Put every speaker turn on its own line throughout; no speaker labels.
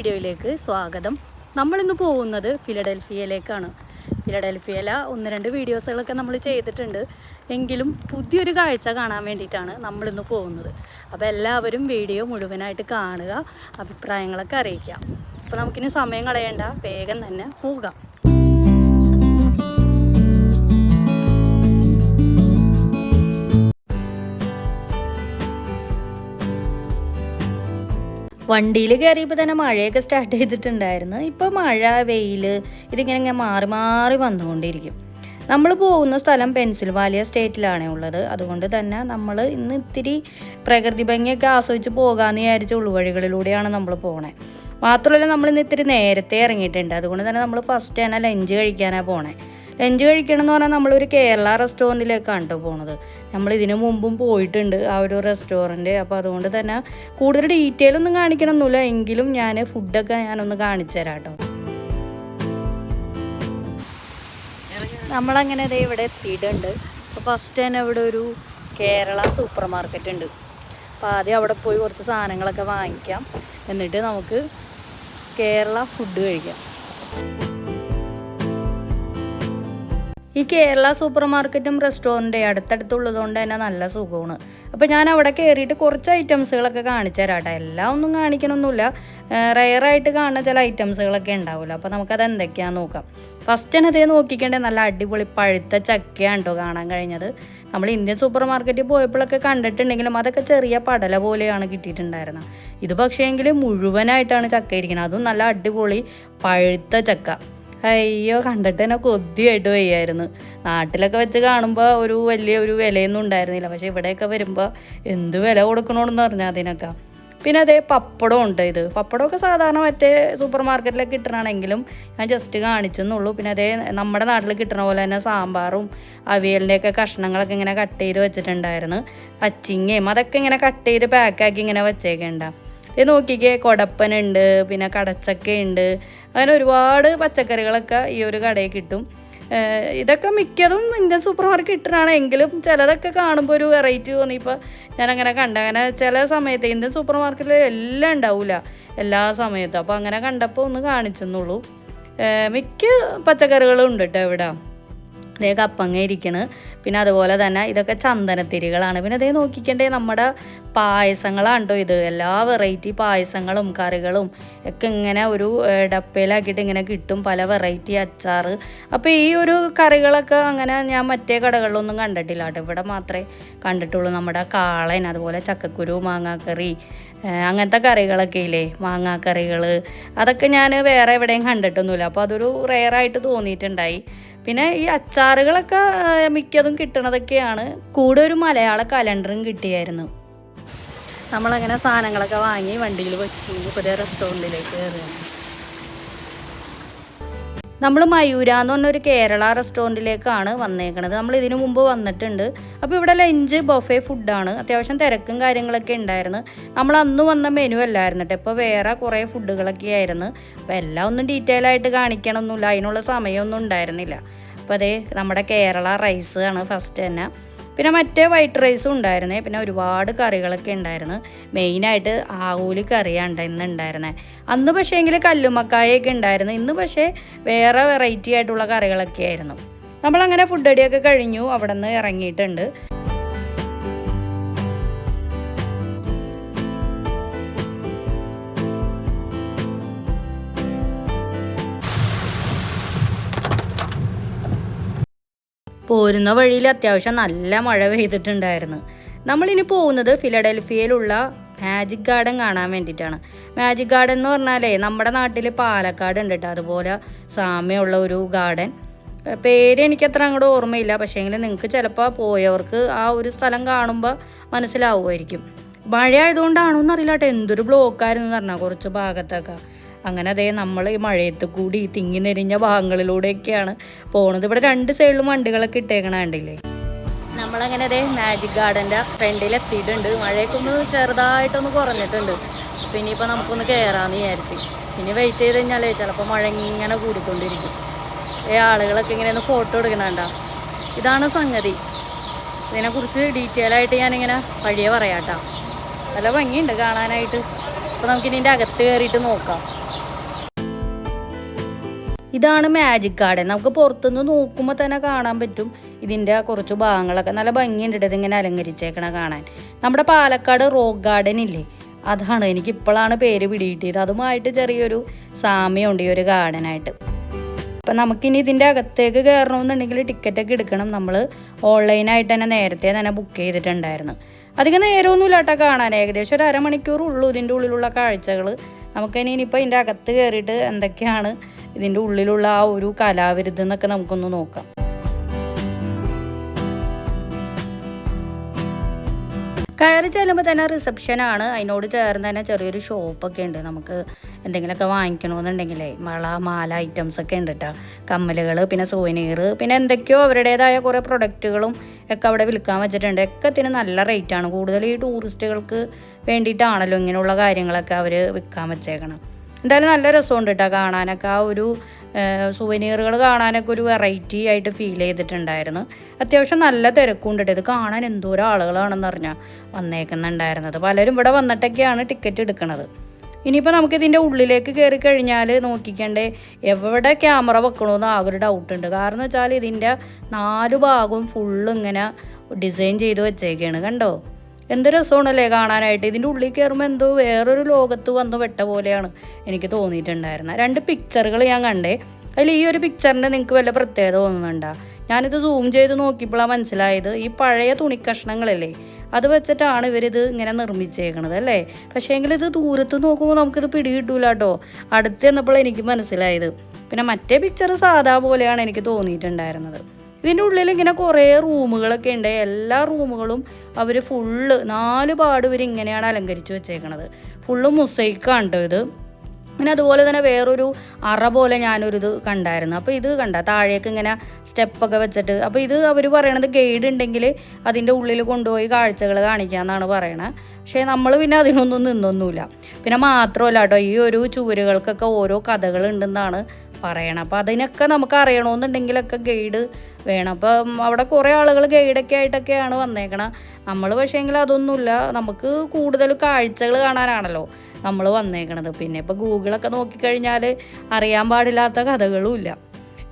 വീഡിയോയിലേക്ക് സ്വാഗതം. നമ്മളിന്ന് പോകുന്നത് ഫിലഡൽഫിയയിലേക്കാണ്. ഫിലഡൽഫിയയില ഒന്ന് രണ്ട് വീഡിയോസുകളൊക്കെ നമ്മൾ ചെയ്തിട്ടുണ്ട്. എങ്കിലും പുതിയൊരു കാഴ്ച കാണാൻ വേണ്ടിയിട്ടാണ് നമ്മളിന്ന് പോകുന്നത്. അപ്പോൾ എല്ലാവരും വീഡിയോ മുഴുവനായിട്ട് കാണുക അഭിപ്രായങ്ങളൊക്കെ അറിയിക്കാം അപ്പോൾ നമുക്കിനി സമയം കളയേണ്ട വേഗം തന്നെ പോകാം. വണ്ടിയിൽ കയറിയപ്പോൾ തന്നെ മഴയൊക്കെ സ്റ്റാർട്ട് ചെയ്തിട്ടുണ്ടായിരുന്നു. ഇപ്പോൾ മഴ വെയിൽ ഇതിങ്ങനെ ഇങ്ങനെ മാറി മാറി വന്നുകൊണ്ടിരിക്കും. നമ്മൾ പോകുന്ന സ്ഥലം പെൻസിൽവാലിയ സ്റ്റേറ്റിലാണ് ഉള്ളത്. അതുകൊണ്ട് തന്നെ നമ്മൾ ഇന്ന് ഇത്തിരി പ്രകൃതി ഭംഗിയൊക്കെ ആസ്വദിച്ച് പോകാമെന്ന് വിചാരിച്ച ഉൾവഴികളിലൂടെയാണ് നമ്മൾ പോകണേ മാത്രമല്ല നമ്മൾ ഇന്ന് ഇത്തിരി നേരത്തെ ഇറങ്ങിയിട്ടുണ്ട്. അതുകൊണ്ട് തന്നെ നമ്മൾ ഫസ്റ്റ് തന്നെ ലഞ്ച് കഴിക്കാനാണ് പോണേ. ലഞ്ച് കഴിക്കണം എന്ന് പറഞ്ഞാൽ നമ്മളൊരു കേരള റെസ്റ്റോറന്റിലേക്കാണ് കേട്ടോ പോണത്. നമ്മൾ ഇതിനു മുമ്പും പോയിട്ടുണ്ട് ആ ഒരു റെസ്റ്റോറന്റ്. അപ്പോൾ അതുകൊണ്ട് തന്നെ കൂടുതൽ ഡീറ്റെയിൽ ഒന്നും കാണിക്കണമെന്നില്ല എങ്കിലും ഞാൻ ഫുഡൊക്കെ ഞാനൊന്ന് കാണിച്ചു തരാം കേട്ടോ നമ്മളങ്ങനെ ദേ ഇവിടെ എത്തിയിട്ടുണ്ട്. അപ്പോൾ ഫസ്റ്റ് തന്നെ ഇവിടെ ഒരു കേരള സൂപ്പർ മാർക്കറ്റ് ഉണ്ട്. അപ്പോൾ ആദ്യം അവിടെ പോയി കുറച്ച് സാധനങ്ങളൊക്കെ വാങ്ങിക്കാം. എന്നിട്ട് നമുക്ക് കേരള ഫുഡ് കഴിക്കാം. ഈ കേരള സൂപ്പർ മാർക്കറ്റും റെസ്റ്റോറന്റും അടുത്തടുത്തുള്ളതുകൊണ്ട് തന്നെ നല്ല സുഖമാണ്. അപ്പോൾ ഞാൻ അവിടെ കയറിയിട്ട് കുറച്ച് ഐറ്റംസുകളൊക്കെ കാണിച്ചു തരാം കേട്ടോ. എല്ലാം ഒന്നും കാണിക്കണമൊന്നുമില്ല. റയറായിട്ട് കാണുന്ന ചില ഐറ്റംസുകളൊക്കെ ഉണ്ടാവില്ല അപ്പോൾ നമുക്കത് എന്തൊക്കെയാണെന്ന് നോക്കാം. ഫസ്റ്റ് തന്നെ അതേ നോക്കിക്കേണ്ടത് നല്ല അടിപൊളി പഴുത്ത ചക്കയാണ് കേട്ടോ കാണാൻ കഴിഞ്ഞത്. നമ്മൾ ഇന്ത്യൻ സൂപ്പർ മാർക്കറ്റിൽ പോയപ്പോഴൊക്കെ കണ്ടിട്ടുണ്ടെങ്കിലും അതൊക്കെ ചെറിയ പടല പോലെയാണ് കിട്ടിയിട്ടുണ്ടായിരുന്നത്. ഇത് പക്ഷേ പക്ഷേങ്കിൽ മുഴുവനായിട്ടാണ് ചക്ക ഇരിക്കുന്നത്. അതും നല്ല അടിപൊളി പഴുത്ത ചക്ക. അയ്യോ കണ്ടിട്ട് തന്നെ കൊതിയായിട്ട് വയ്യായിരുന്നു. നാട്ടിലൊക്കെ വെച്ച് കാണുമ്പോൾ ഒരു വലിയ ഒരു വിലയൊന്നും ഉണ്ടായിരുന്നില്ല. പക്ഷെ ഇവിടെയൊക്കെ വരുമ്പോൾ എന്ത് വില കൊടുക്കണമെന്ന് പറഞ്ഞാൽ അതിനൊക്കെ. പിന്നെ അതേ പപ്പടം ഉണ്ട് ഇത്. പപ്പടമൊക്കെ സാധാരണ മറ്റേ സൂപ്പർ മാർക്കറ്റിലൊക്കെ കിട്ടണമെങ്കിലും ഞാൻ ജസ്റ്റ് കാണിച്ചെന്നുള്ളൂ. പിന്നെ അതേ നമ്മുടെ നാട്ടിൽ കിട്ടണ പോലെ തന്നെ സാമ്പാറും അവിയലിന്റെയൊക്കെ കഷ്ണങ്ങളൊക്കെ ഇങ്ങനെ കട്ട് ചെയ്ത് വെച്ചിട്ടുണ്ടായിരുന്നു. അച്ചിങ്ങയും അതൊക്കെ ഇങ്ങനെ കട്ട് ചെയ്ത് പാക്കാക്കി ഇങ്ങനെ വെച്ചേക്കണ്ട ഇത് നോക്കിക്കേ കൊടപ്പനുണ്ട് പിന്നെ കടച്ചക്കയുണ്ട്. അങ്ങനെ ഒരുപാട് പച്ചക്കറികളൊക്കെ ഈ ഒരു കടയിൽ കിട്ടും. ഇതൊക്കെ മിക്കതും ഇന്ത്യൻ സൂപ്പർ മാർക്കറ്റ് കിട്ടുന്നതാണ്. എങ്കിലും ചിലതൊക്കെ കാണുമ്പോൾ ഒരു വെറൈറ്റി തോന്നിയപ്പോൾ ഞാനങ്ങനെ കണ്ട അങ്ങനെ ചില സമയത്ത് ഇന്ത്യൻ സൂപ്പർ മാർക്കറ്റിൽ എല്ലാം ഉണ്ടാവില്ല എല്ലാ സമയത്തും. അപ്പോൾ അങ്ങനെ കണ്ടപ്പോൾ ഒന്ന് കാണിച്ചെന്നുള്ളൂ. മിക്ക പച്ചക്കറികളും ഉണ്ട് കേട്ടോ ഇവിടെ. അതേ കപ്പങ്ങ ഇരിക്കണ് പിന്നെ അതുപോലെ തന്നെ ഇതൊക്കെ ചന്ദനത്തിരികളാണ്. പിന്നെ അതേ നോക്കിക്കണ്ടേ നമ്മുടെ പായസങ്ങളാണ് ഇത്. എല്ലാ വെറൈറ്റി പായസങ്ങളും കറികളും ഒക്കെ ഇങ്ങനെ ഒരു ഡപ്പയിലാക്കിയിട്ട് ഇങ്ങനെ കിട്ടും പല വെറൈറ്റി അച്ചാർ അപ്പോൾ ഈ ഒരു കറികളൊക്കെ അങ്ങനെ ഞാൻ മറ്റേ കടകളിലൊന്നും കണ്ടിട്ടില്ല. കേട്ടോ. ഇവിടെ മാത്രമേ കണ്ടിട്ടുള്ളൂ നമ്മുടെ കാളൻ അതുപോലെ ചക്കക്കുരു മാങ്ങാക്കറി അങ്ങനത്തെ കറികളൊക്കെ ഇല്ലേ? മാങ്ങാക്കറികൾ അതൊക്കെ ഞാൻ വേറെ എവിടെയും കണ്ടിട്ടൊന്നുമില്ല. അപ്പോൾ അതൊരു റെയറായിട്ട് തോന്നിയിട്ടുണ്ടായി. പിന്നെ ഈ അച്ചാറുകളൊക്കെ മിക്കതും കിട്ടണതൊക്കെയാണ്. കൂടെ ഒരു മലയാള കലണ്ടറും കിട്ടിയായിരുന്നു. നമ്മളങ്ങനെ സാധനങ്ങളൊക്കെ വാങ്ങി വണ്ടിയിൽ വെച്ചു. പുതിയ റെസ്റ്റോറന്റിലേക്ക് കയറുകയാണ് നമ്മൾ മയൂര എന്ന് പറഞ്ഞൊരു കേരള റെസ്റ്റോറന്റിലേക്കാണ് വന്നേക്കണത്. നമ്മൾ ഇതിനു മുമ്പ് വന്നിട്ടുണ്ട്. അപ്പോൾ ഇവിടെ ലഞ്ച് ബൊഫെ ഫുഡാണ്. അത്യാവശ്യം തിരക്കും കാര്യങ്ങളൊക്കെ ഉണ്ടായിരുന്നു. നമ്മൾ അന്ന് വന്ന മെനു അല്ലായിരുന്നു കേട്ടോ. ഇപ്പോൾ വേറെ കുറേ ഫുഡുകളൊക്കെ ആയിരുന്നു. അപ്പോൾ എല്ലാം ഒന്നും ഡീറ്റെയിൽ ആയിട്ട് കാണിക്കണമൊന്നുമില്ല അതിനുള്ള സമയമൊന്നും ഉണ്ടായിരുന്നില്ല. അപ്പോൾ അതേ നമ്മുടെ കേരള റൈസ് ആണ് ഫസ്റ്റ് തന്നെ. പിന്നെ മറ്റേ വൈറ്റ് റൈസും ഉണ്ടായിരുന്നേ. പിന്നെ ഒരുപാട് കറികളൊക്കെ ഉണ്ടായിരുന്നു. മെയിനായിട്ട് ആവൂലി കറിയാണ് ഇന്ന് ഉണ്ടായിരുന്നത് അന്ന് പക്ഷേ എങ്കിൽ കല്ലുമ്മക്കായൊക്കെ ഉണ്ടായിരുന്നു. ഇന്ന് പക്ഷേ വേറെ വെറൈറ്റി ആയിട്ടുള്ള കറികളൊക്കെ ആയിരുന്നു. നമ്മളങ്ങനെ ഫുഡ് അടിയൊക്കെ കഴിഞ്ഞു. അവിടെ നിന്ന് ഇറങ്ങിയിട്ടുണ്ട്. പോരുന്ന വഴിയിൽ അത്യാവശ്യം നല്ല മഴ പെയ്തിട്ടുണ്ടായിരുന്നു. നമ്മളിനി പോകുന്നത് ഫിലഡൽഫിയയിലുള്ള മാജിക് ഗാർഡൻ കാണാൻ വേണ്ടിയിട്ടാണ്. മാജിക് ഗാർഡൻ എന്ന് പറഞ്ഞാലേ നമ്മുടെ നാട്ടിൽ പാലക്കാട് ഉണ്ട് കേട്ടോ. അതുപോലെ സാമ്യമുള്ള ഒരു ഗാർഡൻ. പേര് എനിക്ക് അത്ര അങ്ങോട്ട് ഓർമ്മയില്ല. പക്ഷേങ്കിൽ നിങ്ങൾക്ക് ചിലപ്പോൾ പോയവർക്ക് ആ ഒരു സ്ഥലം കാണുമ്പോൾ മനസ്സിലാവുമായിരിക്കും. മഴ ആയതുകൊണ്ടാണോ എന്നറിയില്ല കേട്ടോ എന്തൊരു ബ്ലോക്കായിരുന്നു പറഞ്ഞാൽ കുറച്ച് ഭാഗത്തൊക്കെ. അങ്ങനെ അതേ നമ്മൾ ഈ മഴയത്ത് കൂടി തിങ്ങി നെരിഞ്ഞ ഭാഗങ്ങളിലൂടെയൊക്കെയാണ് പോണത്. ഇവിടെ രണ്ട് സൈഡിലും വണ്ടികളൊക്കെ ഇട്ടേക്കണ കണ്ടില്ലേ? നമ്മളങ്ങനെ അതേ മാജിക് ഗാർഡന്റെ ഫ്രണ്ടിൽ എത്തിയിട്ടുണ്ട് മഴയൊക്കെ ഒന്ന് ചെറുതായിട്ടൊന്ന് കുറഞ്ഞിട്ടുണ്ട്. അപ്പോൾ ഇനിയിപ്പോൾ നമുക്കൊന്ന് കയറാമെന്ന് വിചാരിച്ച്. ഇനി വെയിറ്റ് ചെയ്ത് കഴിഞ്ഞാലേ ചിലപ്പോൾ മഴ ഇങ്ങനെ കൂടിക്കൊണ്ടിരിക്കും. ഈ ആളുകളൊക്കെ ഇങ്ങനെ ഒന്ന് ഫോട്ടോ എടുക്കണണ്ട ഇതാണ് സംഗതി. ഇതിനെക്കുറിച്ച് ഡീറ്റെയിൽ ആയിട്ട് ഞാനിങ്ങനെ വഴിയെ പറയാട്ടോ. നല്ല ഭംഗിയുണ്ട് കാണാനായിട്ട്. അപ്പോൾ നമുക്കിനി അകത്ത് കയറിയിട്ട് നോക്കാം. ഇതാണ് മാജിക് ഗാർഡൻ നമുക്ക് പുറത്തുനിന്ന് നോക്കുമ്പോൾ തന്നെ കാണാൻ പറ്റും. ഇതിന്റെ കുറച്ച് ഭാഗങ്ങളൊക്കെ നല്ല ഭംഗിയുണ്ട് ഇതിങ്ങനെ അലങ്കരിച്ചേക്കണ കാണാൻ. നമ്മുടെ പാലക്കാട് റോക്ക് ഗാർഡൻ ഇല്ലേ? അതാണ് എനിക്ക് ഇപ്പോഴാണ് പേര് പിടികിട്ടിയത്. അതുമായിട്ട് ചെറിയൊരു സാമ്യമുണ്ട് ഈ ഒരു ഗാർഡനായിട്ട് അപ്പം നമുക്കിനി ഇതിന്റെ അകത്തേക്ക് കയറണമെന്നുണ്ടെങ്കിൽ ടിക്കറ്റൊക്കെ എടുക്കണം. നമ്മൾ ഓൺലൈനായിട്ട് തന്നെ നേരത്തെ തന്നെ ബുക്ക് ചെയ്തിട്ടുണ്ടായിരുന്നു. അധികം നേരമൊന്നുമില്ല കേട്ടോ കാണാൻ. ഏകദേശം ഒരു അരമണിക്കൂർ ഉള്ളൂ ഇതിന്റെ ഉള്ളിലുള്ള കാഴ്ചകൾ നമുക്കിനി ഇനിയിപ്പോൾ ഇതിന്റെ അകത്ത് കയറിയിട്ട് എന്തൊക്കെയാണ് ഇതിന്റെ ഉള്ളിലുള്ള ആ ഒരു കലാവിരുദ്ധം എന്നൊക്കെ നമുക്കൊന്ന് നോക്കാം. കയറി ചെല്ലുമ്പോൾ തന്നെ റിസപ്ഷനാണ് അതിനോട് ചേർന്ന് തന്നെ ചെറിയൊരു ഷോപ്പൊക്കെ ഉണ്ട്. നമുക്ക് എന്തെങ്കിലുമൊക്കെ വാങ്ങിക്കണമെന്നുണ്ടെങ്കിലേ വള മാല ഐറ്റംസ് ഒക്കെ ഉണ്ട് കേട്ടോ കമ്മലുകൾ പിന്നെ സോവനീർ പിന്നെ എന്തൊക്കെയോ അവരുടേതായ കുറേ പ്രൊഡക്റ്റുകളും ഒക്കെ അവിടെ വിൽക്കാൻ വെച്ചിട്ടുണ്ട്. ഒക്കെ ഒക്കത്തിന് നല്ല റേറ്റാണ് കൂടുതൽ ഈ ടൂറിസ്റ്റുകൾക്ക് വേണ്ടിയിട്ടാണല്ലോ ഇങ്ങനെയുള്ള കാര്യങ്ങളൊക്കെ അവർ വിൽക്കാൻ വെച്ചേക്കണം. എന്തായാലും നല്ല രസമുണ്ട് കേട്ടോ കാണാനൊക്കെ. ആ ഒരു സുവനീറുകൾ കാണാനൊക്കെ ഒരു വെറൈറ്റി ആയിട്ട് ഫീൽ ചെയ്തിട്ടുണ്ടായിരുന്നു. അത്യാവശ്യം നല്ല തിരക്കുണ്ട് ഇത് കാണാൻ എന്തോരം ആളുകളാണെന്ന് പറഞ്ഞാൽ വന്നേക്കുന്നുണ്ടായിരുന്നത്. പലരും ഇവിടെ വന്നിട്ടൊക്കെയാണ് ടിക്കറ്റ് എടുക്കുന്നത് ഇനിയിപ്പോൾ നമുക്കിതിന്റെ ഉള്ളിലേക്ക് കയറി കഴിഞ്ഞാൽ നോക്കിക്കണ്ടേ എവിടെ ക്യാമറ വെക്കണമെന്ന് ആകെ ഒരു ഡൗട്ട് ഉണ്ട്. കാരണം വെച്ചാൽ ഇതിന്റെ നാല് ഭാഗവും ഫുള്ള് ഇങ്ങനെ ഡിസൈൻ ചെയ്ത് വെച്ചേക്കാണ്. കണ്ടോ? എന്ത് രസമാണല്ലേ കാണാനായിട്ട്? ഇതിന്റെ ഉള്ളിൽ കയറുമ്പോൾ എന്തോ വേറൊരു ലോകത്ത് വന്നു പെട്ട പോലെയാണ് എനിക്ക് തോന്നിയിട്ടുണ്ടായിരുന്നത്. രണ്ട് പിക്ചറുകൾ ഞാൻ കണ്ടേ. അതിൽ ഈ ഒരു പിക്ചറിന്റെ നിങ്ങൾക്ക് വല്ല പ്രത്യേകത തോന്നുന്നുണ്ടോ? ഞാനിത് സൂം ചെയ്ത് നോക്കിയപ്പോഴാണ് മനസ്സിലായത്. ഈ പഴയ തുണി കഷ്ണങ്ങളല്ലേ? അത് വെച്ചിട്ടാണ് ഇവരിത് ഇങ്ങനെ നിർമ്മിച്ചേക്കണത് അല്ലേ? പക്ഷേ എങ്കിൽ ഇത് ദൂരത്ത് നോക്കുമ്പോൾ നമുക്കിത് പിടികിട്ടൂല കേട്ടോ അടുത്ത് ചെന്നപ്പോൾ എനിക്ക് മനസ്സിലായത്. പിന്നെ മറ്റേ പിക്ചർ സാധാ പോലെയാണ് എനിക്ക് തോന്നിയിട്ടുണ്ടായിരുന്നത്. ഇതിന്റെ ഉള്ളിൽ ഇങ്ങനെ കുറേ റൂമുകളൊക്കെ ഉണ്ട്. എല്ലാ റൂമുകളും അവർ ഫുള്ള് നാല് പാട് ഇവർ ഇങ്ങനെയാണ് അലങ്കരിച്ച് വെച്ചേക്കണത്. ഫുള്ള് മുസൈക്കാണ് ഇത്. പിന്നെ അതുപോലെ തന്നെ വേറൊരു അറ പോലെ ഞാനൊരു ഇത് കണ്ടായിരുന്നു. അപ്പോൾ ഇത് കണ്ട താഴേക്ക് ഇങ്ങനെ സ്റ്റെപ്പൊക്കെ വെച്ചിട്ട്. അപ്പോൾ ഇത് അവർ പറയണത് ഗൈഡ് ഉണ്ടെങ്കിൽ അതിന്റെ ഉള്ളിൽ കൊണ്ടുപോയി കാഴ്ചകൾ കാണിക്കാമെന്നാണ് പറയണത് പക്ഷേ നമ്മൾ പിന്നെ അതിനൊന്നും നിന്നൊന്നുമില്ല. പിന്നെ മാത്രമല്ല കേട്ടോ ഈ ഒരു ചുവരുകൾക്കൊക്കെ ഓരോ കഥകളുണ്ടെന്നാണ് പറയണം. അപ്പോൾ അതിനൊക്കെ നമുക്ക് അറിയണമെന്നുണ്ടെങ്കിലൊക്കെ ഗൈഡ് വേണം. അപ്പം അവിടെ കുറേ ആളുകൾ ഗൈഡൊക്കെ ആയിട്ടൊക്കെയാണ് വന്നേക്കണം. നമ്മൾ പക്ഷേങ്കിൽ അതൊന്നുമില്ല. നമുക്ക് കൂടുതൽ കാഴ്ചകൾ കാണാനാണല്ലോ നമ്മൾ വന്നേക്കണത്. പിന്നെ ഇപ്പോൾ ഗൂഗിളൊക്കെ നോക്കിക്കഴിഞ്ഞാൽ അറിയാൻ പാടില്ലാത്ത കഥകളും ഇല്ല.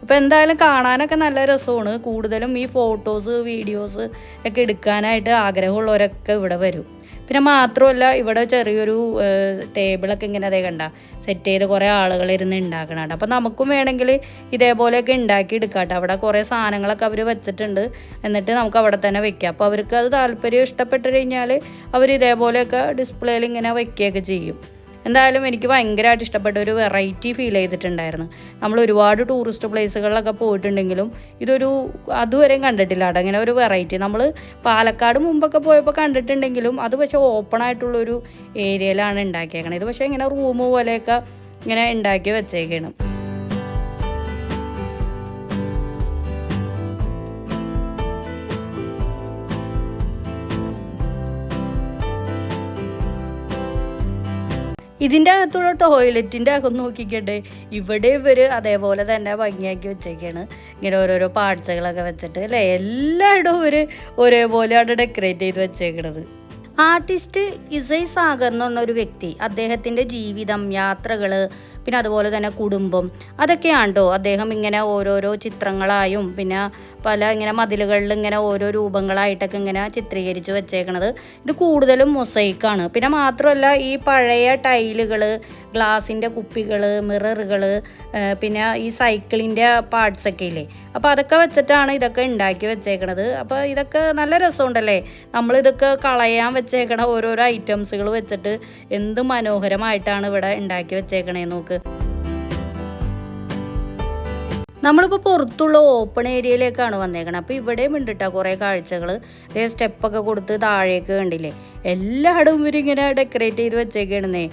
ഇപ്പോൾ എന്തായാലും കാണാനൊക്കെ നല്ല രസമാണ്. കൂടുതലും ഈ ഫോട്ടോസ് വീഡിയോസ് ഒക്കെ എടുക്കാനായിട്ട് ആഗ്രഹമുള്ളവരൊക്കെ ഇവിടെ വരും. പിന്നെ മാത്രമല്ല ഇവിടെ ചെറിയൊരു ടേബിളൊക്കെ ഇങ്ങനെ അതേ കണ്ട സെറ്റ് ചെയ്ത് കുറേ ആളുകൾ ഇരുന്ന് ഉണ്ടാക്കണം അപ്പോൾ നമുക്കും വേണമെങ്കിൽ ഇതേപോലെയൊക്കെ ഉണ്ടാക്കി എടുക്കാം അവിടെ കുറേ സാധനങ്ങളൊക്കെ അവർ വെച്ചിട്ടുണ്ട്. എന്നിട്ട് നമുക്ക് അവിടെ തന്നെ വെക്കാം. അപ്പോൾ അവർക്ക് അത് താല്പര്യം ഇഷ്ടപ്പെട്ട് കഴിഞ്ഞാൽ അവർ ഇതേപോലെയൊക്കെ ഡിസ്പ്ലേയിൽ ഇങ്ങനെ വയ്ക്കുകയൊക്കെ ചെയ്യും. എന്തായാലും എനിക്ക് ഭയങ്കരമായിട്ട് ഇഷ്ടപ്പെട്ട ഒരു വെറൈറ്റി ഫീൽ ചെയ്തിട്ടുണ്ടായിരുന്നു. നമ്മൾ ഒരുപാട് ടൂറിസ്റ്റ് പ്ലേസുകളിലൊക്കെ പോയിട്ടുണ്ടെങ്കിലും ഇതൊരു അതുവരെയും കണ്ടിട്ടില്ല. അവിടെ അങ്ങനെ ഒരു വെറൈറ്റി നമ്മൾ പാലക്കാട് മുമ്പൊക്കെ പോയപ്പോൾ കണ്ടിട്ടുണ്ടെങ്കിലും അത് പക്ഷേ ഓപ്പൺ ആയിട്ടുള്ളൊരു ഏരിയയിലാണ് ഉണ്ടാക്കിയേക്കണത് ഇത് പക്ഷേ ഇങ്ങനെ റൂം പോലെയൊക്കെ ഇങ്ങനെ ഉണ്ടാക്കി വെച്ചേക്കണം. ഇതിന്റെ അകത്തുള്ള ടോയ്ലറ്റിന്റെ അകം നോക്കിക്കട്ടെ. ഇവിടെ ഇവർ അതേപോലെ തന്നെ ഭംഗിയാക്കി വെച്ചേക്കാണ്. ഇങ്ങനെ ഓരോരോ പാർട്സുകളൊക്കെ വെച്ചിട്ട് അല്ലേ? എല്ലായിടവും ഇവർ ഒരേപോലെയാണ് ഡെക്കറേറ്റ് ചെയ്ത് വെച്ചേക്കണത്. ആർട്ടിസ്റ്റ് ഇസൈ സാഗർ എന്ന് പറഞ്ഞ ഒരു വ്യക്തി. അദ്ദേഹത്തിന്റെ ജീവിതം യാത്രകൾ പിന്നെ അതുപോലെ തന്നെ കുടുംബം. അതൊക്കെയാണ്ടോ അദ്ദേഹം ഇങ്ങനെ ഓരോരോ ചിത്രങ്ങളായും പിന്നെ പല ഇങ്ങനെ മതിലുകളിൽ ഇങ്ങനെ ഓരോ രൂപങ്ങളായിട്ടൊക്കെ ഇങ്ങനെ ചിത്രീകരിച്ച് വെച്ചേക്കണത്. ഇത് കൂടുതലും മൊസൈക്കാണ് പിന്നെ മാത്രമല്ല ഈ പഴയ ടൈലുകൾ ഗ്ലാസിന്റെ കുപ്പികൾ മിററുകൾ പിന്നെ ഈ സൈക്കിളിന്റെ പാർട്സൊക്കെ ഇല്ലേ? അപ്പോൾ അതൊക്കെ വെച്ചിട്ടാണ് ഇതൊക്കെ ഉണ്ടാക്കി വെച്ചേക്കണത്. അപ്പോൾ ഇതൊക്കെ നല്ല രസമുണ്ടല്ലേ? നമ്മളിതൊക്കെ കളയാൻ വെച്ചേക്കണ ഓരോരോ ഐറ്റംസുകൾ വെച്ചിട്ട് എന്ത് മനോഹരമായിട്ടാണ് ഇവിടെ ഉണ്ടാക്കി വെച്ചേക്കണേ നോക്ക്. നമ്മളിപ്പോൾ പുറത്തുള്ള ഓപ്പൺ ഏരിയയിലേക്കാണ് വന്നേക്കണത് അപ്പോൾ ഇവിടെയും ഉണ്ട് കേട്ടോ കുറേ കാഴ്ചകൾ ഇതേ സ്റ്റെപ്പൊക്കെ കൊടുത്ത് താഴേക്ക് കണ്ടില്ലേ? എല്ലായിടവും ഇവരിങ്ങനെ ഡെക്കറേറ്റ് ചെയ്ത് വെച്ചേക്കണേ.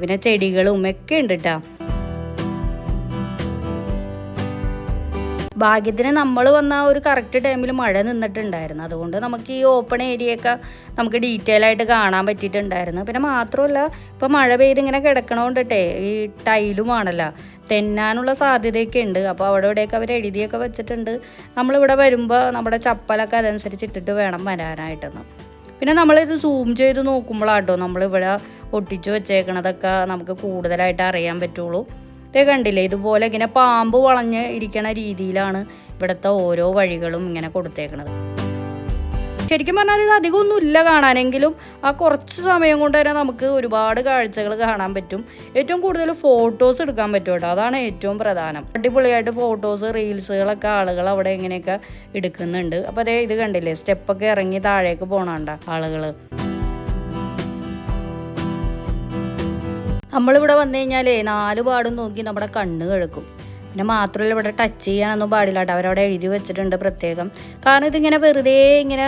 പിന്നെ ചെടികളും ഒക്കെ ഉണ്ട് കേട്ടോ ഭാഗ്യത്തിന് നമ്മൾ വന്ന ആ ഒരു കറക്റ്റ് ടൈമിൽ മഴ നിന്നിട്ടുണ്ടായിരുന്നു. അതുകൊണ്ട് നമുക്ക് ഈ ഓപ്പൺ ഏരിയയൊക്കെ നമുക്ക് ഡീറ്റെയിൽ ആയിട്ട് കാണാൻ പറ്റിയിട്ടുണ്ടായിരുന്നു. പിന്നെ മാത്രമല്ല ഇപ്പോൾ മഴ പെയ്ത് ഇങ്ങനെ കിടക്കണോണ്ടിട്ടേ ഈ ടൈലുമാണല്ലോ തെന്നാനുള്ള സാധ്യതയൊക്കെ ഉണ്ട്. അപ്പോൾ അവിടെ ഇവിടെയൊക്കെ അവർ എഴുതിയൊക്കെ വെച്ചിട്ടുണ്ട്. നമ്മളിവിടെ വരുമ്പോൾ നമ്മുടെ ചപ്പലൊക്കെ അതനുസരിച്ച് ഇട്ടിട്ട് വേണം വരാനായിട്ടെന്ന്. പിന്നെ നമ്മളിത് സൂം ചെയ്ത് നോക്കുമ്പോഴാട്ടോ നമ്മളിവിടെ ഒട്ടിച്ചു വെച്ചേക്കണതൊക്കെ നമുക്ക് കൂടുതലായിട്ട് അറിയാൻ പറ്റുള്ളൂ. ഇതേ കണ്ടില്ലേ ഇതുപോലെ ഇങ്ങനെ പാമ്പ് വളഞ്ഞ് ഇരിക്കണ രീതിയിലാണ് ഇവിടുത്തെ ഓരോ വഴികളും ഇങ്ങനെ കൊടുത്തേക്കണത്. ശരിക്കും പറഞ്ഞാൽ ഇത് അധികമൊന്നുമില്ല കാണാനെങ്കിലും ആ കുറച്ച് സമയം കൊണ്ട് തന്നെ നമുക്ക് ഒരുപാട് കാഴ്ചകൾ കാണാൻ പറ്റും. ഏറ്റവും കൂടുതൽ ഫോട്ടോസ് എടുക്കാൻ പറ്റും കേട്ടോ അതാണ് ഏറ്റവും പ്രധാനം. അടിപൊളിയായിട്ട് ഫോട്ടോസ് റീൽസുകളൊക്കെ ആളുകൾ അവിടെ എങ്ങനെയൊക്കെ എടുക്കുന്നുണ്ട്. അപ്പോൾ അതേ ഇത് കണ്ടില്ലേ സ്റ്റെപ്പൊക്കെ ഇറങ്ങി താഴേക്ക് പോകണണ്ട ആളുകൾ നമ്മളിവിടെ വന്നു കഴിഞ്ഞാലേ നാല് പാടും നോക്കി നമ്മുടെ കണ്ണ് കിഴക്കും. പിന്നെ മാത്രമല്ല ഇവിടെ ടച്ച് ചെയ്യാനൊന്നും പാടില്ല കേട്ടോ. അവരവിടെ എഴുതി വെച്ചിട്ടുണ്ട് പ്രത്യേകം. കാരണം ഇതിങ്ങനെ വെറുതെ ഇങ്ങനെ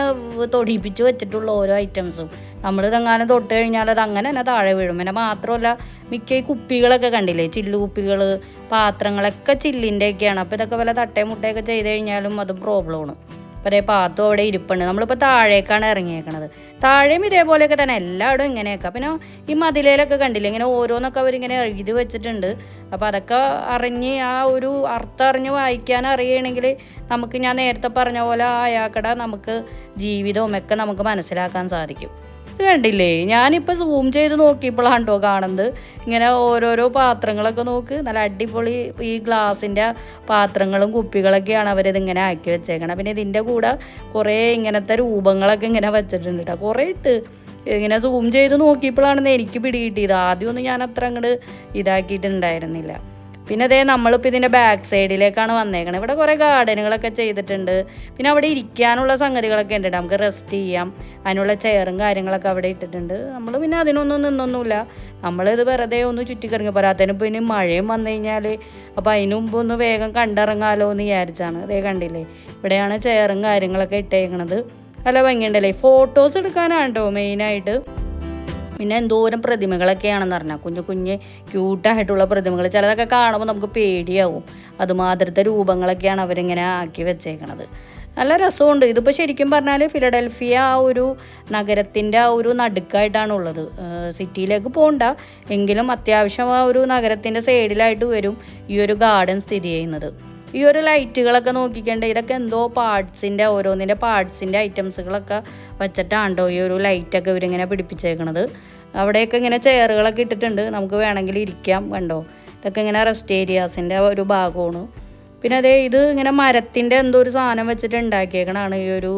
തൊടിയിപ്പിച്ച് വെച്ചിട്ടുള്ള ഓരോ ഐറ്റംസും നമ്മൾ നമ്മളിതെങ്ങാനും തൊട്ട് കഴിഞ്ഞാൽ അത് അങ്ങനെ തന്നെ താഴെ വീഴും. പിന്നെ മാത്രമല്ല മിക്ക ഈ കുപ്പികളൊക്കെ കണ്ടില്ലേ? ചില്ലു കുപ്പികൾ പാത്രങ്ങളൊക്കെ ചില്ലിന്റെയൊക്കെയാണ്. അപ്പോൾ ഇതൊക്കെ വല്ല തട്ടേ മുട്ടയൊക്കെ ചെയ്ത് കഴിഞ്ഞാലും അതും പ്രോബ്ലമാണ് അതേ പാത്തും അവിടെ ഇരിപ്പുണ്ട്. നമ്മളിപ്പോൾ താഴേക്കാണ് ഇറങ്ങിയേക്കണത്. താഴെയും ഇതേപോലെയൊക്കെ തന്നെ എല്ലായിടും ഇങ്ങനെയൊക്കെ. പിന്നെ ഈ മതിലേലൊക്കെ കണ്ടില്ലേ? ഇങ്ങനെ ഓരോന്നൊക്കെ അവരിങ്ങനെ എഴുതി വെച്ചിട്ടുണ്ട്. അപ്പോൾ അതൊക്കെ അറിഞ്ഞ് ആ ഒരു അർത്ഥം അറിഞ്ഞ് വായിക്കാൻ അറിയണമെങ്കിൽ നമുക്ക് ഞാൻ നേരത്തെ പറഞ്ഞ പോലെ ആ അയാക്കട നമുക്ക് ജീവിതവും ഒക്കെ നമുക്ക് മനസ്സിലാക്കാൻ സാധിക്കും. കണ്ടില്ലേ? ഞാനിപ്പോൾ സൂം ചെയ്ത് നോക്കിയപ്പോഴാണ് കേട്ടോ കാണുന്നത്. ഇങ്ങനെ ഓരോരോ പാത്രങ്ങളൊക്കെ നോക്ക്. നല്ല അടിപൊളി ഈ ഗ്ലാസിന്റെ പാത്രങ്ങളും കുപ്പികളൊക്കെയാണ് അവരിതിങ്ങനെ ആക്കി വെച്ചേക്കണം. പിന്നെ ഇതിന്റെ കൂടെ കുറേ ഇങ്ങനത്തെ രൂപങ്ങളൊക്കെ ഇങ്ങനെ വെച്ചിട്ടുണ്ട് കേട്ടോ കുറേ ഇട്ട് ഇങ്ങനെ സൂം ചെയ്ത് നോക്കിയപ്പോഴാണെന്ന് എനിക്ക് പിടികിട്ടിയത്. ആദ്യമൊന്നും ഞാൻ അത്ര അങ്ങോട്ട് ഇതാക്കിയിട്ടുണ്ടായിരുന്നില്ല. പിന്നെ അതേ നമ്മളിപ്പോൾ ഇതിന്റെ ബാക്ക് സൈഡിലേക്കാണ് വന്നേക്കണത് ഇവിടെ കുറേ ഗാർഡനുകളൊക്കെ ചെയ്തിട്ടുണ്ട്. പിന്നെ അവിടെ ഇരിക്കാനുള്ള സംഗതികളൊക്കെ ഉണ്ട് നമുക്ക് റെസ്റ്റ് ചെയ്യാം. അതിനുള്ള ചെയറും കാര്യങ്ങളൊക്കെ അവിടെ ഇട്ടിട്ടുണ്ട്. നമ്മൾ പിന്നെ അതിനൊന്നും നിന്നൊന്നുമില്ല. നമ്മളിത് വെറുതെ ഒന്ന് ചുറ്റിക്കറങ്ങി. പോരാത്തതിന് പിന്നെ മഴയും വന്നു കഴിഞ്ഞാൽ അപ്പോൾ അതിന് മുമ്പ് ഒന്ന് വേഗം കണ്ടിറങ്ങാലോ എന്ന് വിചാരിച്ചാണ്. അതേ കണ്ടില്ലേ? ഇവിടെയാണ് ചെയറും കാര്യങ്ങളൊക്കെ ഇട്ടേക്കണത്. നല്ല ഭംഗിയുണ്ടല്ലേ? ഫോട്ടോസ് എടുക്കാനാണ് കേട്ടോ മെയിനായിട്ട് പിന്നെ എന്തോരം പ്രതിമകളൊക്കെയാണെന്ന് പറഞ്ഞാൽ കുഞ്ഞു കുഞ്ഞ് ക്യൂട്ടായിട്ടുള്ള പ്രതിമകൾ. ചിലതൊക്കെ കാണുമ്പോൾ നമുക്ക് പേടിയാവും. അതുമാതിരത്തെ രൂപങ്ങളൊക്കെയാണ് അവരിങ്ങനെ ആക്കി വെച്ചേക്കണത്. നല്ല രസമുണ്ട്. ഇതിപ്പോൾ ശരിക്കും പറഞ്ഞാൽ ഫിലഡൽഫിയ ആ ഒരു നഗരത്തിന്റെ ആ ഒരു നടുക്കായിട്ടാണ് ഉള്ളത് സിറ്റിയിലേക്ക് പോകണ്ട എങ്കിലും അത്യാവശ്യം ആ ഒരു നഗരത്തിന്റെ സൈഡിലായിട്ട് വരും ഈ ഒരു ഗാർഡൻ സ്ഥിതി ചെയ്യുന്നത്. ഈ ഒരു ലൈറ്റുകളൊക്കെ നോക്കിക്കണ്ട? ഇതൊക്കെ എന്തോ പാർട്സിന്റെ ഓരോന്നിന്റെ പാർട്സിന്റെ ഐറ്റംസുകളൊക്കെ വെച്ചിട്ടാണ്ടോ ഈ ഒരു ലൈറ്റൊക്കെ ഇവരിങ്ങനെ പിടിപ്പിച്ചേക്കണത്. അവിടെയൊക്കെ ഇങ്ങനെ ചെയറുകളൊക്കെ ഇട്ടിട്ടുണ്ട്. നമുക്ക് വേണമെങ്കിൽ ഇരിക്കാം കണ്ടോ? ഇതൊക്കെ ഇങ്ങനെ റെസ്റ്റ് ഏരിയാസിന്റെ ഒരു ഭാഗമാണ്. പിന്നെ അതേ ഇത് ഇങ്ങനെ മരത്തിന്റെ എന്തോ ഒരു സാധനം വെച്ചിട്ട് ഉണ്ടാക്കിയേക്കണാണ് ഈ ഒരു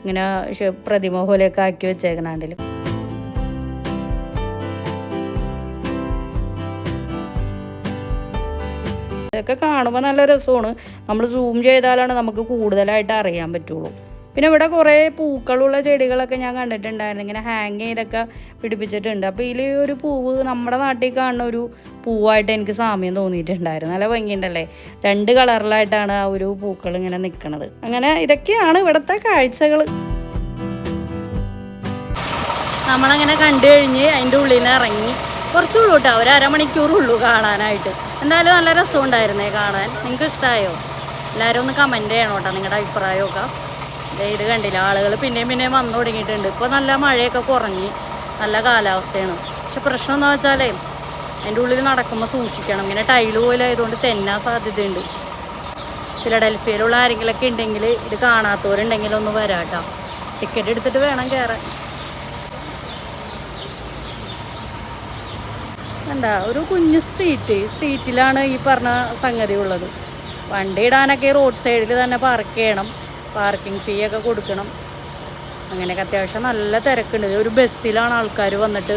ഇങ്ങനെ പ്രതിമ പോലെയൊക്കെ ആക്കി വെച്ചേക്കണാണ്ടിൽ ഇതൊക്കെ കാണുമ്പോൾ നല്ല രസമാണ്. നമ്മൾ സൂം ചെയ്താലാണ് നമുക്ക് കൂടുതലായിട്ട് അറിയാൻ പറ്റുള്ളൂ. പിന്നെ ഇവിടെ കുറേ പൂക്കളുള്ള ചെടികളൊക്കെ ഞാൻ കണ്ടിട്ടുണ്ടായിരുന്നു. ഇങ്ങനെ ഹാങ് ചെയ്തൊക്കെ പിടിപ്പിച്ചിട്ടുണ്ട്. അപ്പോൾ ഇതിൽ ഒരു പൂവ് നമ്മുടെ നാട്ടിൽ കാണുന്ന ഒരു പൂവായിട്ട് എനിക്ക് സാമ്യം തോന്നിയിട്ടുണ്ടായിരുന്നു. നല്ല ഭംഗിയുണ്ടല്ലേ? രണ്ട് കളറിലായിട്ടാണ് ആ ഒരു പൂക്കൾ ഇങ്ങനെ നിൽക്കുന്നത് അങ്ങനെ ഇതൊക്കെയാണ് ഇവിടുത്തെ കാഴ്ചകൾ നമ്മളങ്ങനെ കണ്ടു കഴിഞ്ഞ് അതിന്റെ ഉള്ളിൽ നിന്ന് ഇറങ്ങി കുറച്ചുള്ളൂ കേട്ടോ ഒരു അരമണിക്കൂറുള്ളൂ കാണാനായിട്ട്. എന്തായാലും നല്ല രസമുണ്ടായിരുന്നേ കാണാൻ. നിങ്ങൾക്ക് ഇഷ്ടമായോ എല്ലാവരും ഒന്ന് കമന്റ് ചെയ്യണം കേട്ടോ നിങ്ങളുടെ അഭിപ്രായമൊക്കെ. ഇത് കണ്ടില്ല ആളുകൾ പിന്നെയും പിന്നെയും വന്നു തുടങ്ങിയിട്ടുണ്ട്. ഇപ്പോൾ നല്ല മഴയൊക്കെ കുറഞ്ഞ് നല്ല കാലാവസ്ഥയാണ്. പക്ഷെ പ്രശ്നം എന്താ വെച്ചാലേ അതിന്റെ ഉള്ളിൽ നടക്കുമ്പോൾ സൂക്ഷിക്കണം. ഇങ്ങനെ ടൈൽ പോലെ ആയതുകൊണ്ട് തെന്നാൻ സാധ്യതയുണ്ട്. ഫിലഡൽഫിയയിലുള്ള ആരെങ്കിലൊക്കെ ഉണ്ടെങ്കിൽ ഇത് കാണാത്തവരുണ്ടെങ്കിൽ ഒന്ന് വരാം കേട്ടോ. ടിക്കറ്റ് എടുത്തിട്ട് വേണം കയറാൻ. എന്താ ഒരു കുഞ്ഞു സ്ട്രീറ്റ് സ്ട്രീറ്റിലാണ് ഈ പറഞ്ഞ സംഗതി ഉള്ളത് വണ്ടി ഇടാനൊക്കെ റോഡ് സൈഡിൽ തന്നെ പാർക്ക് ചെയ്യണം. പാർക്കിംഗ് ഫീ ഒക്കെ കൊടുക്കണം. അങ്ങനെയൊക്കെ അത്യാവശ്യം നല്ല തിരക്കുണ്ട്. ഒരു ബസ്സിലാണ് ആൾക്കാർ വന്നിട്ട്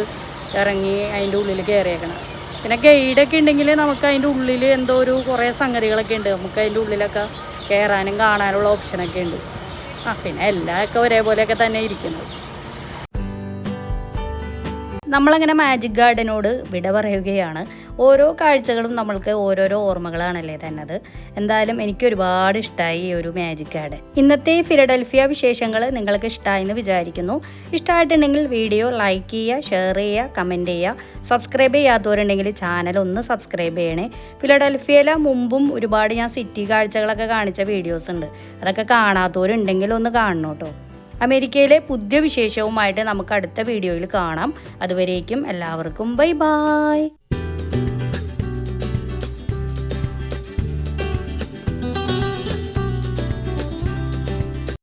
ഇറങ്ങി അതിന്റെ ഉള്ളിൽ കയറിയേക്കണം. പിന്നെ ഗൈഡൊക്കെ ഉണ്ടെങ്കിൽ നമുക്ക് അതിന്റെ ഉള്ളിൽ എന്തോ ഒരു കുറേ സംഗതികളൊക്കെ ഉണ്ട്. നമുക്ക് അതിന്റെ ഉള്ളിലൊക്കെ കയറാനും കാണാനുള്ള ഓപ്ഷനൊക്കെ ഉണ്ട്. ആ പിന്നെ എല്ലാമൊക്കെ ഒരേപോലെയൊക്കെ തന്നെ ഇരിക്കുന്നത്. നമ്മളങ്ങനെ മാജിക് ഗാർഡനോട് വിട പറയുകയാണ്. ഓരോ കാഴ്ചകളും നമ്മൾക്ക് ഓരോരോ ഓർമ്മകളാണല്ലേ തന്നത്. എന്തായാലും എനിക്ക് ഒരുപാട് ഇഷ്ടമായി ഈ ഒരു മാജിക് ഗാർഡൻ ഇന്നത്തെ ഫിലഡൽഫിയ വിശേഷങ്ങൾ നിങ്ങൾക്ക് ഇഷ്ടമായെന്ന് വിചാരിക്കുന്നു. ഇഷ്ടമായിട്ടുണ്ടെങ്കിൽ വീഡിയോ ലൈക്ക് ചെയ്യുക ഷെയർ ചെയ്യുക കമന്റ് ചെയ്യുക. സബ്സ്ക്രൈബ് ചെയ്യാത്തവരുണ്ടെങ്കിൽ ചാനൽ ഒന്ന് സബ്സ്ക്രൈബ് ചെയ്യണേ. ഫിലഡൽഫിയയിലെ മുമ്പും ഒരുപാട് ഞാൻ സിറ്റി കാഴ്ചകളൊക്കെ കാണിച്ച വീഡിയോസ് ഉണ്ട്. അതൊക്കെ കാണാത്തവരുണ്ടെങ്കിൽ ഒന്ന് കാണണം കേട്ടോ അമേരിക്കയിലെ പുതിയ വിശേഷവുമായിട്ട് നമുക്ക് അടുത്ത വീഡിയോയിൽ കാണാം. അതുവരേക്കും എല്ലാവർക്കും ബൈ ബായ്